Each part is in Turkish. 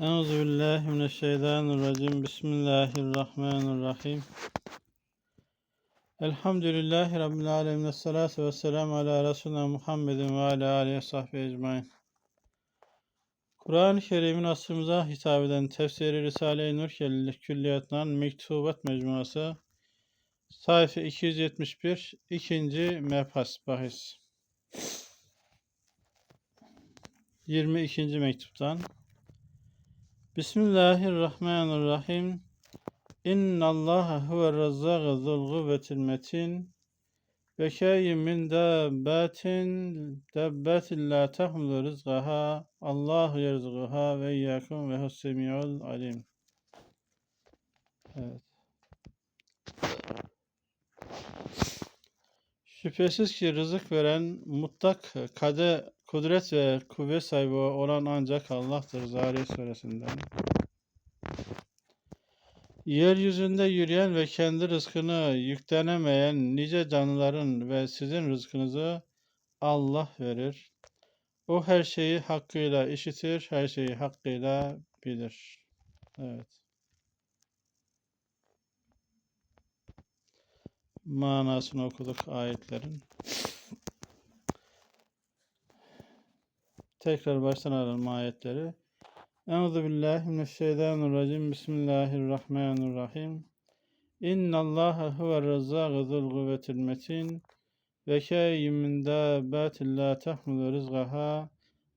Euzu billahi mineşşeytanirracim. Bismillahirrahmanirrahim. Elhamdülillahi rabbil alamin. Essalatu vesselamu ala resulina Muhammedin ve ala alihi ve sahbihi ecmaîn. Kur'an-ı Kerim'in asrımıza hitap eden tefsiri Risale-i Nur Külliyatından Mektubat Mecmuası sayfa 271 ikinci mebhas bahis 22. mektuptan Bismillahirrahmanirrahim. İnna Allaha huve razzaqu zul kuvvetil metin. Ve kâyyim min dabbatin dabbatin la tahmulu rizqaha. Allahu yerzuquha ve iyyakum ve hussemi'ul alim. Evet. Şüphesiz ki rızık veren mutlak kade, kudret ve kuvvet sahibi olan ancak Allah'tır. Zariyat suresinden. Yeryüzünde yürüyen ve kendi rızkını yüklenemeyen nice canlıların ve sizin rızkınızı Allah verir. O her şeyi hakkıyla işitir, her şeyi hakkıyla bilir. Evet. manasını okuduk ayetlerin. Tekrar baştan alalım ayetleri. Euzu billahi mineşşeytanirracim. Bismillahirrahmanirrahim. İnna Allaha huver razzaqu zul kuvvetil metin. Ve kâyyim min dâbbatin lâ tahmilu rizqaha.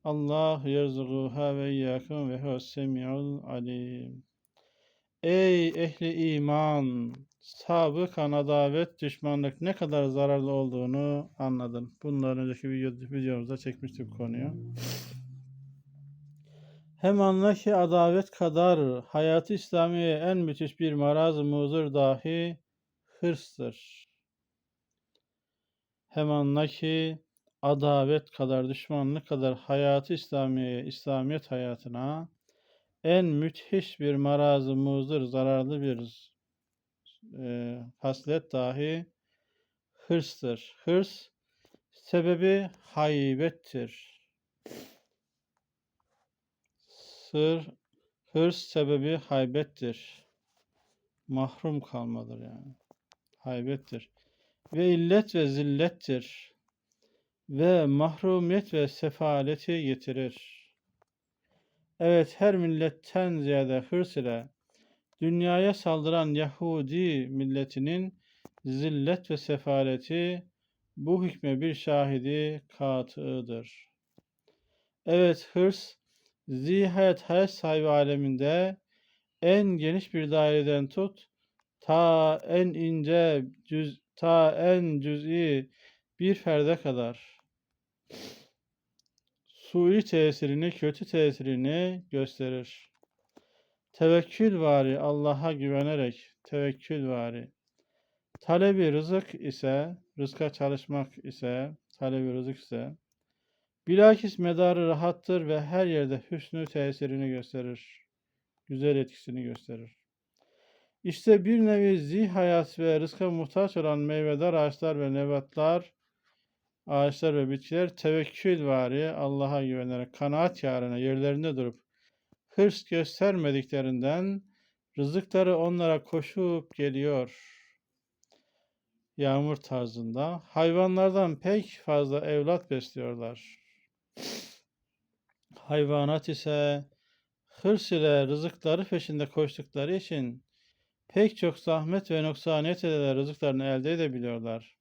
Allah yerzuquha ve iyyakum ve huves semiul alim. Ey ehli iman! Sabıkan adavet, düşmanlık ne kadar zararlı olduğunu anladın. Bundan önceki videomuzda çekmiştik bu konuyu. Hem anla ki adavet kadar hayatı İslamiye en müthiş bir maraz-ı muzur dahi hırstır. Hem anla ki adavet kadar, düşmanlık kadar hayatı İslamiye, İslamiyet hayatına en müthiş bir maraz-ı muzur, zararlı bir e, haslet dahi hırstır. Hırs sebebi haybettir. Sır, hırs sebebi haybettir. Mahrum kalmadır yani. Haybettir. Ve illet ve zillettir. Ve mahrumiyet ve sefaleti getirir. Evet her milletten ziyade hırs ile dünyaya saldıran Yahudi milletinin zillet ve sefaleti bu hükme bir şahidi katıdır. Evet hırs, zihayet hayat sahibi aleminde en geniş bir daireden tut, ta en ince, cüz, ta en cüz'i bir ferde kadar sui tesirini, kötü tesirini gösterir. Tevekkül vari Allah'a güvenerek tevekkül vari. Talebi rızık ise, rızka çalışmak ise, talebi rızık ise, bilakis medarı rahattır ve her yerde hüsnü tesirini gösterir. Güzel etkisini gösterir. İşte bir nevi zihayat ve rızka muhtaç olan meyvedar ağaçlar ve nebatlar, ağaçlar ve bitkiler tevekkül vari Allah'a güvenerek kanaat yarına yerlerinde durup hırs göstermediklerinden rızıkları onlara koşup geliyor. Yağmur tarzında hayvanlardan pek fazla evlat besliyorlar. Hayvanat ise hırs ile rızıkları peşinde koştukları için pek çok zahmet ve noksaniyet ile rızıklarını elde edebiliyorlar.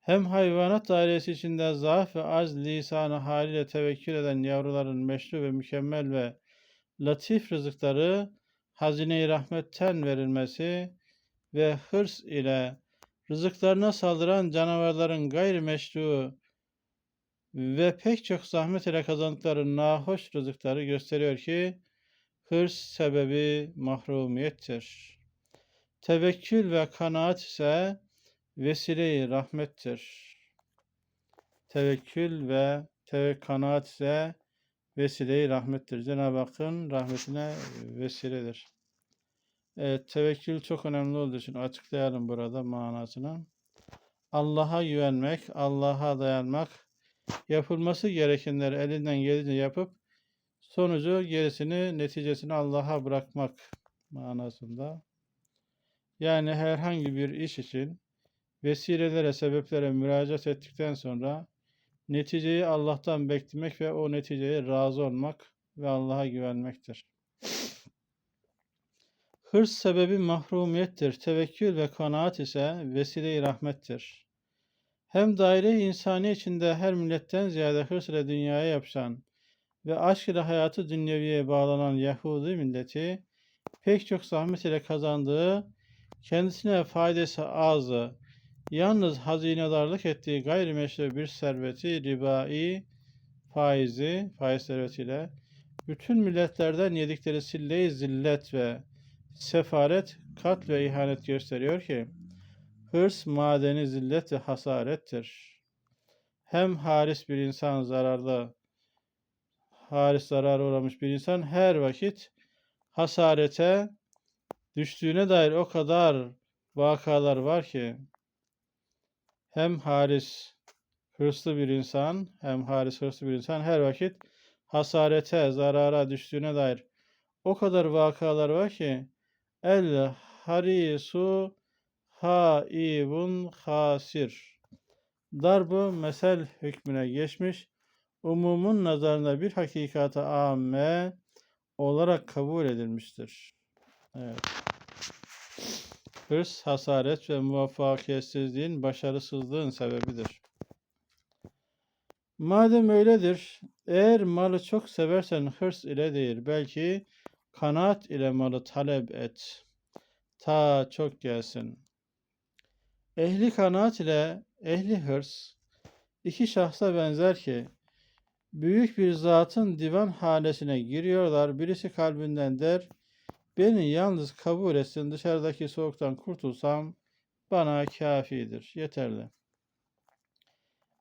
Hem hayvanat dairesi içinde zaaf ve az lisanı haliyle tevekkül eden yavruların meşru ve mükemmel ve latif rızıkları hazine-i rahmetten verilmesi ve hırs ile rızıklarına saldıran canavarların gayrimeşru ve pek çok zahmet ile kazandıkları nahoş rızıkları gösteriyor ki hırs sebebi mahrumiyettir. Tevekkül ve kanaat ise vesile-i rahmettir. Tevekkül ve teve kanaat ise vesile-i rahmettir. Cenab-ı Hakk'ın rahmetine vesiledir. Evet, tevekkül çok önemli olduğu için açıklayalım burada manasını. Allah'a güvenmek, Allah'a dayanmak, yapılması gerekenleri elinden gelince yapıp Sonucu gerisini neticesini Allah'a bırakmak manasında. Yani herhangi bir iş için vesilelere, sebeplere müracaat ettikten sonra neticeyi Allah'tan beklemek ve o neticeye razı olmak ve Allah'a güvenmektir. Hırs sebebi mahrumiyettir. Tevekkül ve kanaat ise vesile-i rahmettir. Hem daire insani içinde her milletten ziyade hırs ile dünyaya yapışan ve aşk ile hayatı dünyeviye bağlanan Yahudi milleti pek çok zahmet ile kazandığı, kendisine faydası azı, yalnız hazinedarlık ettiği gayrimeşru bir serveti, ribai, faizi, faiz servetiyle bütün milletlerden yedikleri sille zillet ve sefaret, kat ve ihanet gösteriyor ki, hırs madeni zillet ve hasarettir. Hem haris bir insan zararda, haris zarara uğramış bir insan her vakit hasarete düştüğüne dair o kadar vakalar var ki, hem haris hırslı bir insan, hem haris hırslı bir insan her vakit hasarete, zarara düştüğüne dair o kadar vakalar var ki el harisu haibun hasir. Darbu mesel hükmüne geçmiş, umumun nazarında bir hakikata amme olarak kabul edilmiştir. Evet. Hırs, hasaret ve muvaffakiyetsizliğin başarısızlığın sebebidir. Madem öyledir, eğer malı çok seversen hırs ile değil, belki kanaat ile malı talep et. Ta çok gelsin. Ehli kanaat ile ehli hırs iki şahsa benzer ki büyük bir zatın divan hanesine giriyorlar. Birisi kalbinden der, beni yalnız kabul etsin dışarıdaki soğuktan kurtulsam bana kafidir, yeterli.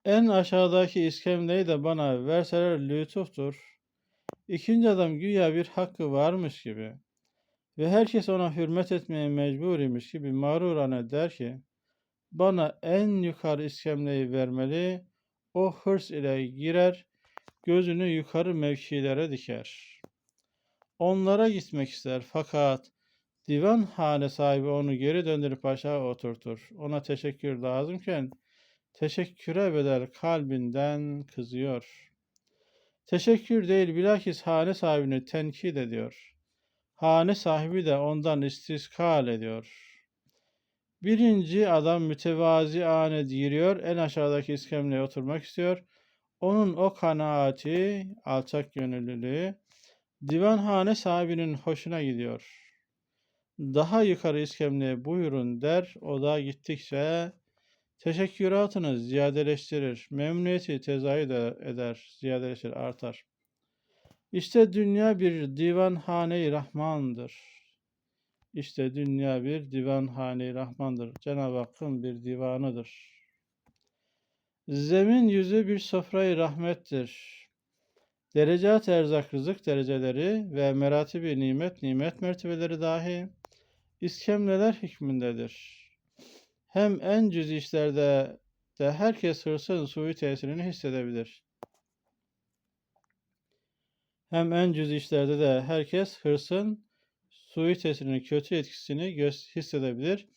En aşağıdaki iskemleyi de bana verseler lütuftur. İkinci adam güya bir hakkı varmış gibi ve herkes ona hürmet etmeye mecbur imiş gibi mağrurane der ki, bana en yukarı iskemleyi vermeli, o hırs ile girer, gözünü yukarı mevkilere diker. Onlara gitmek ister fakat divan hane sahibi onu geri döndürüp aşağı oturtur. Ona teşekkür lazımken teşekküre bedel kalbinden kızıyor. Teşekkür değil bilakis hane sahibini tenkit ediyor. Hane sahibi de ondan istiskal ediyor. Birinci adam mütevazi ane giriyor, en aşağıdaki iskemleye oturmak istiyor. Onun o kanaati, alçak gönüllülüğü, divanhane sahibinin hoşuna gidiyor. Daha yukarı iskemleye buyurun der, o da gittikçe teşekküratını ziyadeleştirir, memnuniyeti tezahür eder, ziyadeleştirir, artar. İşte dünya bir divanhane-i Rahman'dır. İşte dünya bir divanhane-i Rahman'dır. Cenab-ı Hakk'ın bir divanıdır. Zemin yüzü bir sofrayı rahmettir. Derecat erzak rızık dereceleri ve meratibi nimet nimet mertebeleri dahi iskemleler hükmündedir. Hem en cüz işlerde de herkes hırsın suyu tesirini hissedebilir. Hem en cüz işlerde de herkes hırsın suyu tesirini, kötü etkisini hissedebilir.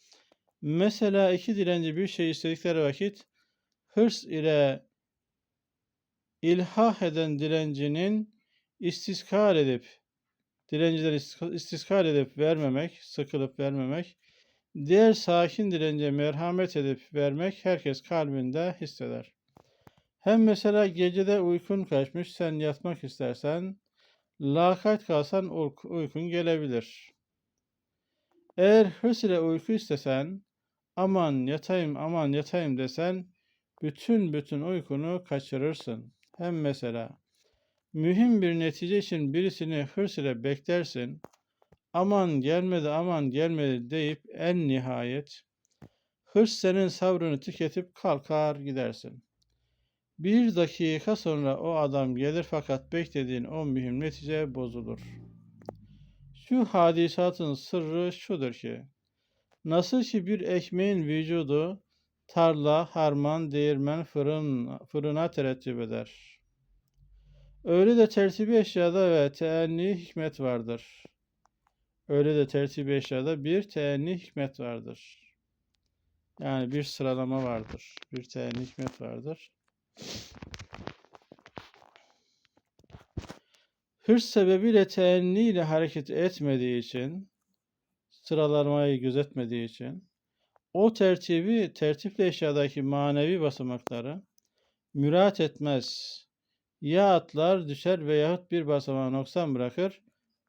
Mesela iki dilenci bir şey istedikleri vakit hırs ile ilhah eden dilencinin istiskar edip dilencileri istiskar edip vermemek, sıkılıp vermemek, diğer sakin dilence merhamet edip vermek herkes kalbinde hisseder. Hem mesela gecede uykun kaçmış, sen yatmak istersen, lakayt kalsan uykun gelebilir. Eğer hırs ile uyku istesen, aman yatayım aman yatayım desen, bütün bütün uykunu kaçırırsın. Hem mesela mühim bir netice için birisini hırs ile beklersin. Aman gelmedi aman gelmedi deyip en nihayet hırs senin sabrını tüketip kalkar gidersin. Bir dakika sonra o adam gelir fakat beklediğin o mühim netice bozulur. Şu hadisatın sırrı şudur ki, nasıl ki bir ekmeğin vücudu tarla, harman, değirmen, fırın, fırına terettüp eder. Öyle de tertibi eşyada ve teenni hikmet vardır. Öyle de tertibi eşyada bir teenni hikmet vardır. Yani bir sıralama vardır. Bir teenni hikmet vardır. Hırs sebebiyle teenni ile hareket etmediği için, sıralamayı gözetmediği için, o tertibi, tertiple eşyadaki manevi basamakları mürat etmez. Ya atlar düşer veyahut bir basamağı noksan bırakır,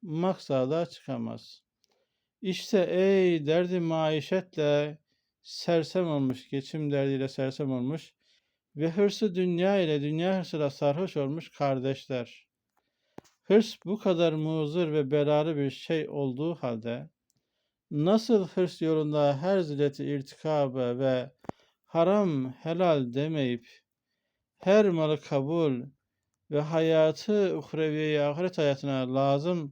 maksada çıkamaz. İşte ey derdi maişetle sersem olmuş, geçim derdiyle sersem olmuş ve hırsı dünya ile dünya hırsıyla sarhoş olmuş kardeşler. Hırs bu kadar muzır ve belalı bir şey olduğu halde nasıl hırs yolunda her zilleti irtikabe ve haram helal demeyip her malı kabul ve hayatı uhreviye ahiret hayatına lazım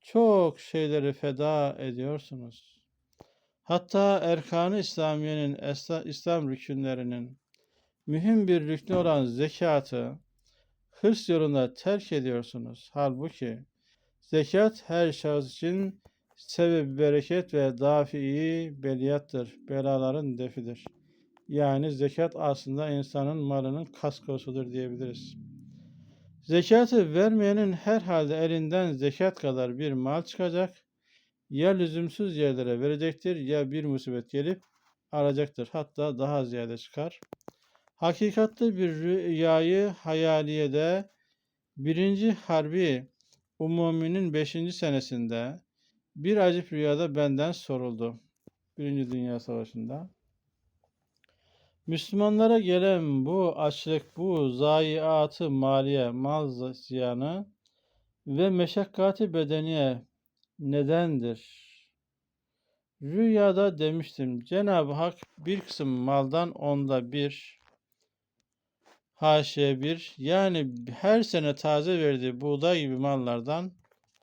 çok şeyleri feda ediyorsunuz. Hatta erkanı İslamiye'nin İslam rükünlerinin mühim bir rüknü olan zekatı hırs yolunda terk ediyorsunuz. Halbuki zekat her şahıs için sebebi bereket ve dafi'i beliyattır. Belaların defidir. Yani zekat aslında insanın malının kaskosudur diyebiliriz. Zekatı vermeyenin herhalde elinden zekat kadar bir mal çıkacak. Ya lüzumsuz yerlere verecektir ya bir musibet gelip alacaktır. Hatta daha ziyade çıkar. Hakikatli bir rüyayı hayaliyede birinci harbi umuminin beşinci senesinde bir acip rüyada benden soruldu. Birinci Dünya Savaşı'nda. Müslümanlara gelen bu açlık, bu zayiatı maliye, mal ziyanı ve meşakkati bedeniye nedendir? Rüyada demiştim Cenab-ı Hak bir kısım maldan onda bir haşiye bir yani her sene taze verdiği buğday gibi mallardan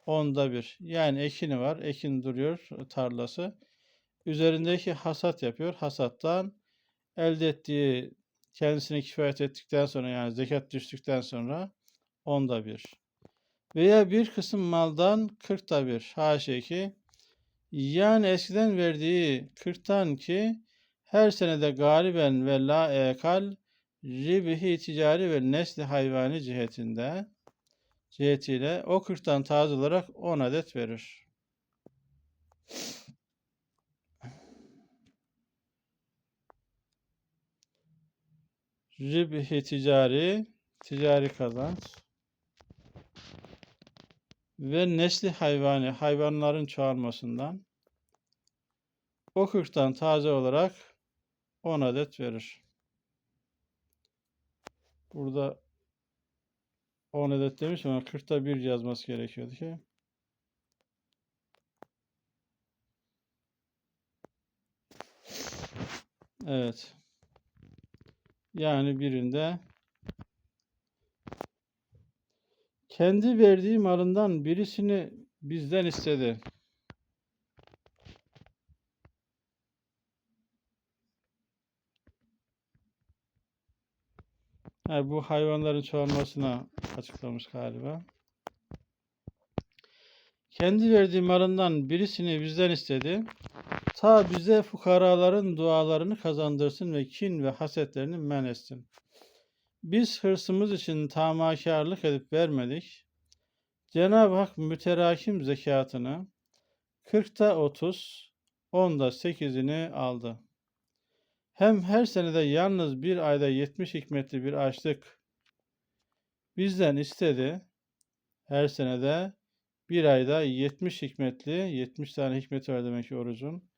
onda bir. Yani ekini var. Ekin duruyor tarlası. Üzerindeki hasat yapıyor. Hasattan elde ettiği kendisine kifayet ettikten sonra yani zekat düştükten sonra onda bir. Veya bir kısım maldan kırkta bir. Haşa ki yani eskiden verdiği kırktan ki her senede galiben ve la ekal ribihi ticari ve nesli hayvani cihetinde cihetiyle o kırktan taze olarak 10 adet verir. Ribhi ticari, ticari kazanç ve nesli hayvani, hayvanların çoğalmasından o kırktan taze olarak 10 adet verir. Burada 10 adet demiş ama 40'ta 1 yazması gerekiyordu ki. Evet. Yani birinde kendi verdiği malından birisini bizden istedi. Yani bu hayvanların çoğalmasına açıklamış galiba. Kendi verdiği malından birisini bizden istedi. Ta bize fukaraların dualarını kazandırsın ve kin ve hasetlerini men etsin. Biz hırsımız için tamakarlık edip vermedik. Cenab-ı Hak müterakim zekatını 40'ta 30, 10'da 8'ini aldı. Hem her senede yalnız bir ayda 70 hikmetli bir açlık bizden istedi. Her senede bir ayda 70 hikmetli, 70 tane hikmeti var demek ki orucun.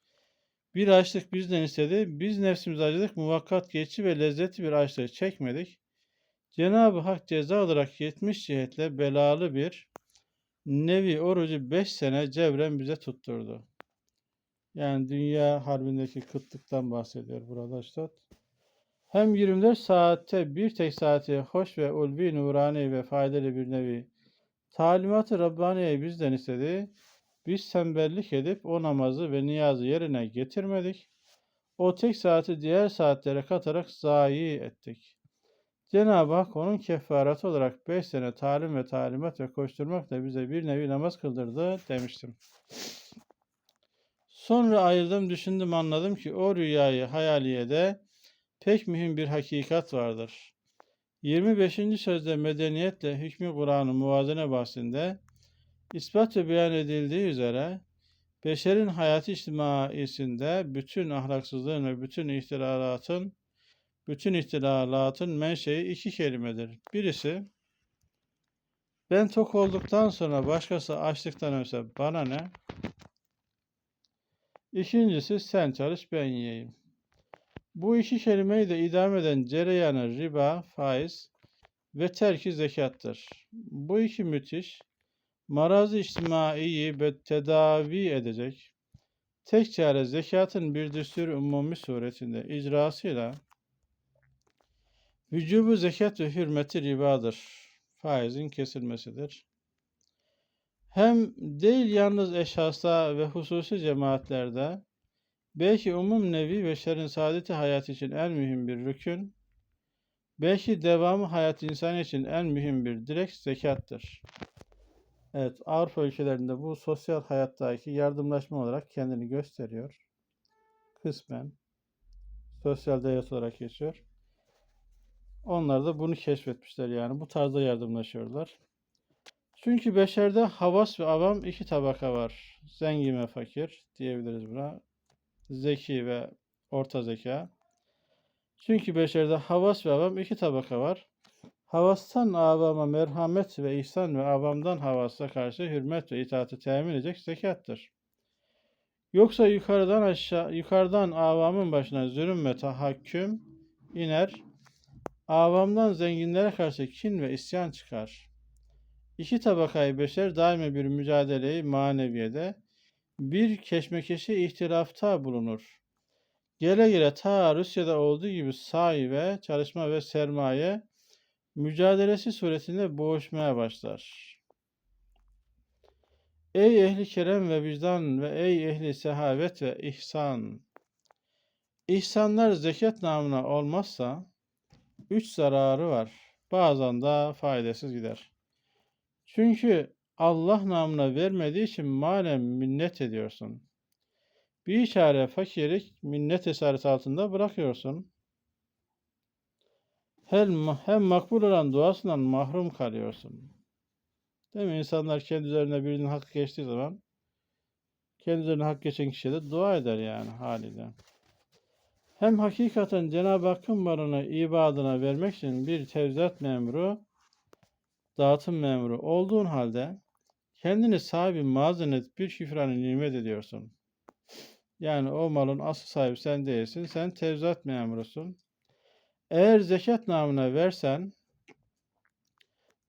Bir açlık bizden istedi. Biz nefsimize acıdık. Muvakkat geçici ve lezzetli bir açlığı çekmedik. Cenab-ı Hak ceza olarak 70 cihetle belalı bir nevi orucu 5 sene cevren bize tutturdu. Yani dünya harbindeki kıtlıktan bahsediyor burada işte. Hem 24 saatte bir tek saati hoş ve ulvi nurani ve faydalı bir nevi talimatı bizden istedi. Biz tembellik edip o namazı ve niyazı yerine getirmedik. O tek saati diğer saatlere katarak zayi ettik. Cenab-ı Hak onun kefaretı olarak 5 sene talim ve talimat ve koşturmakla bize bir nevi namaz kıldırdı demiştim. Sonra ayırdım, düşündüm, anladım ki o rüyayı hayaliyede pek mühim bir hakikat vardır. 25. sözde medeniyetle hükmü Kur'an'ın muvazene bahsinde ispat ve beyan edildiği üzere beşerin hayatı içtimaisinde bütün ahlaksızlığın ve bütün ihtilalatın bütün ihtilalatın menşei iki kelimedir. Birisi ben tok olduktan sonra başkası açlıktan ölse bana ne? İkincisi sen çalış ben yiyeyim. Bu iki kelimeyi de idam eden cereyanı riba, faiz ve terki zekattır. Bu iki müthiş, marazı içtimaiyi tedavi edecek tek çare zekatın bir düstur umumi suretinde icrasıyla vücubu zekat ve hürmeti ribadır. Faizin kesilmesidir. Hem değil yalnız eşhasta ve hususi cemaatlerde belki umum nevi ve şerin saadeti hayat için en mühim bir rükün, belki devamı hayat insan için en mühim bir direkt zekattır. Evet, Avrupa ülkelerinde bu sosyal hayattaki yardımlaşma olarak kendini gösteriyor. Kısmen sosyal devlet olarak geçiyor. Onlar da bunu keşfetmişler yani. Bu tarzda yardımlaşıyorlar. Çünkü beşerde havas ve avam iki tabaka var. Zengin ve fakir diyebiliriz buna. Zeki ve orta zeka. Çünkü beşerde havas ve avam iki tabaka var. Havastan avama merhamet ve ihsan ve avamdan havasa karşı hürmet ve itaati temin edecek zekattır. Yoksa yukarıdan aşağı, yukarıdan avamın başına zulüm ve tahakküm iner, avamdan zenginlere karşı kin ve isyan çıkar. İki tabakayı beşer daima bir mücadeleyi maneviyede, bir keşmekeşi ihtilafta bulunur. Gele gele ta Rusya'da olduğu gibi sahi ve çalışma ve sermaye mücadelesi suretinde boğuşmaya başlar. Ey ehli kerem ve vicdan ve ey ehli sehavet ve ihsan! İhsanlar zekat namına olmazsa üç zararı var. Bazen de faydasız gider. Çünkü Allah namına vermediği için manen minnet ediyorsun. Bir çare fakirlik minnet esaret altında bırakıyorsun. Hem, makbul olan duasından mahrum kalıyorsun. Değil mi? İnsanlar kendi üzerine birinin hakkı geçtiği zaman kendi üzerine hak geçen kişiye de dua eder yani haliyle. Hem hakikaten Cenab-ı Hakk'ın malını ibadına vermek için bir tevzat memuru, dağıtım memuru olduğun halde kendini sahibi mazenet bir şifranı nimet ediyorsun. Yani o malın asıl sahibi sen değilsin. Sen tevzat memurusun. Eğer zekat namına versen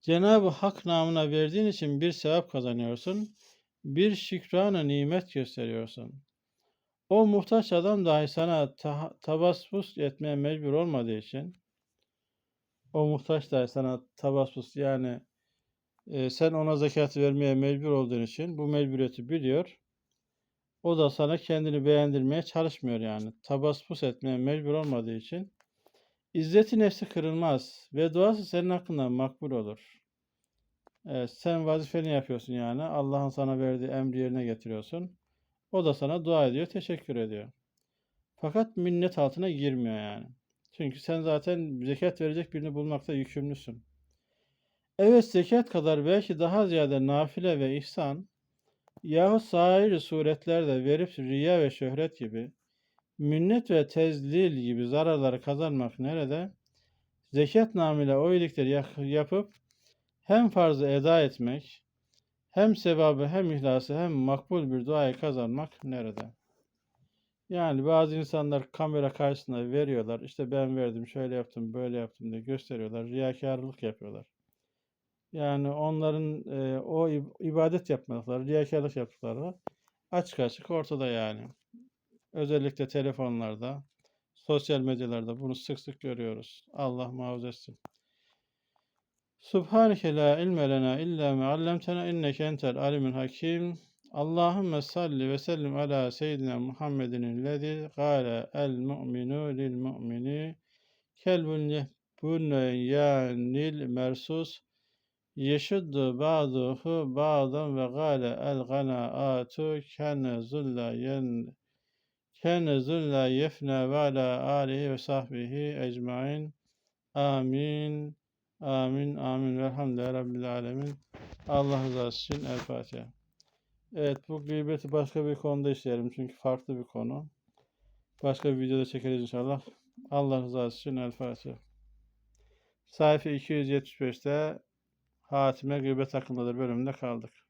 Cenab-ı Hak namına verdiğin için bir sevap kazanıyorsun. Bir şükranı nimet gösteriyorsun. O muhtaç adam dahi sana ta- tabaspus etmeye mecbur olmadığı için o muhtaç dahi sana tabaspus yani e, sen ona zekat vermeye mecbur olduğun için bu mecburiyeti biliyor. O da sana kendini beğendirmeye çalışmıyor yani. Tabaspus etmeye mecbur olmadığı için İzzeti nefsi kırılmaz ve duası senin hakkında makbul olur. Evet, sen vazifeni yapıyorsun yani. Allah'ın sana verdiği emri yerine getiriyorsun. O da sana dua ediyor, teşekkür ediyor. Fakat minnet altına girmiyor yani. Çünkü sen zaten zekat verecek birini bulmakta yükümlüsün. Evet zekat kadar belki daha ziyade nafile ve ihsan yahut sair suretlerde verip riya ve şöhret gibi minnet ve tezlil gibi zararları kazanmak nerede? Zekat namıyla o iyilikleri yapıp hem farzı eda etmek, hem sevabı hem ihlası hem makbul bir duayı kazanmak nerede? Yani bazı insanlar kamera karşısında veriyorlar. İşte ben verdim, şöyle yaptım, böyle yaptım diye gösteriyorlar. Riyakarlık yapıyorlar. Yani onların e, o ibadet yapmadıkları, riyakarlık yaptıkları açık açık ortada yani. Özellikle telefonlarda, sosyal medyalarda bunu sık sık görüyoruz. Allah muhafaza etsin. Subhaneke la ilme lena illa me allamtena inneke entel alimul hakim. Allahümme salli ve sellim ala seyyidina Muhammedin lezi gâle el mu'minu lil mu'mini kelbun bunyanil mersus yeşuddu ba'duhu ba'dan ve gale el ganaatu kenezul la yen kenezul la yefne ve ala alihi ve sahbihi ecmain amin amin amin velhamdülillahi rabbil alemin Allah rızası için El Fatiha. Evet bu gıybeti başka bir konuda işleyelim çünkü farklı bir konu. Başka bir videoda çekeriz inşallah. Allah rızası için El Fatiha. Sayfa 275'te Hatime gıybet hakkındadır bölümünde kaldık.